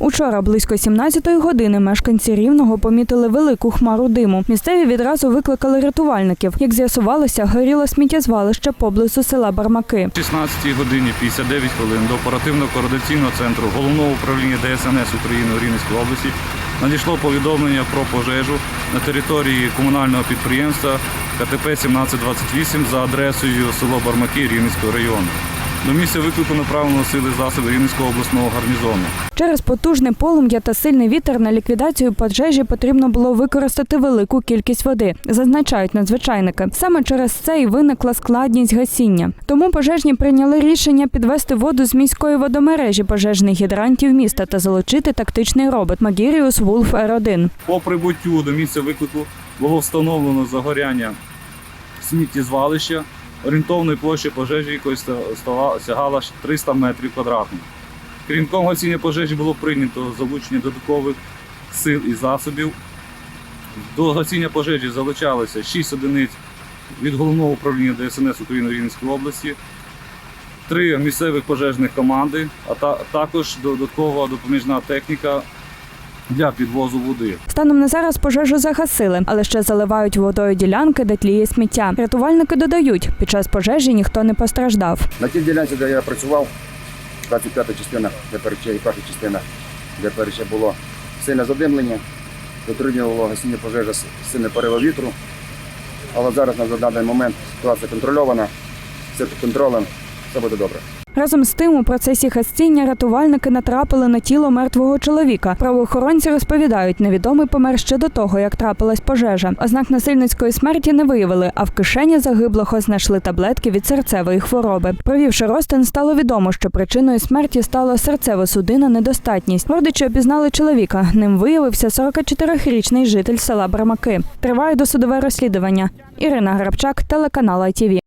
Учора близько 17-ї години мешканці рівного помітили велику хмару диму. Місцеві відразу викликали рятувальників. Як з'ясувалося, горіло сміттєзвалище поблизу села Бармаки. 16 годині 59 хвилин до оперативно-координаційного центру головного управління ДСНС України у Рівненській області надійшло повідомлення про пожежу на території комунального підприємства КТП 1728 за адресою село Бармаки Рівненського району. До місця виклику направлено сили засобів Рівненського обласного гарнізону. Через потужне полум'я та сильний вітер на ліквідацію пожежі потрібно було використати велику кількість води, зазначають надзвичайники. Саме через це і виникла складність гасіння. Тому пожежні прийняли рішення підвести воду з міської водомережі пожежних гідрантів міста та залучити тактичний робот Магіріус Вулф Р1. По прибуттю до місця виклику було встановлено загоряння сміттєзвалища орієнтовної площі пожежі, якої сягала 300 метрів квадратних. Крім того, гасіння пожежі було прийнято залучення додаткових сил і засобів. До гасіння пожежі залучалися 6 одиниць від головного управління ДСНС України Рівненської області, три місцевих пожежних команди, а та- також додаткова допоміжна техніка для підвозу води. Станом на зараз пожежу загасили, але ще заливають водою ділянки, де тліє сміття. Рятувальники додають, під час пожежі ніхто не постраждав. На тій ділянці, де я працював, 25-та частина, де перече і перша частина, де перече було сильне задимлення, дотримувало гасіння пожежі с- сильне пориви вітру. Але зараз на даний момент ситуація контрольована, все під контролем, все буде добре. Разом з тим, у процесі гасіння рятувальники натрапили на тіло мертвого чоловіка. Правоохоронці розповідають, невідомий помер ще до того, як трапилась пожежа. Ознак насильницької смерті не виявили, а в кишені загиблого знайшли таблетки від серцевої хвороби. Провівши розтин, стало відомо, що причиною смерті стала серцево-судинна недостатність. Родичі опізнали чоловіка. Ним виявився 44-річний житель села Брамаки. Триває досудове розслідування. Ірина Грабчак, телеканал ITV.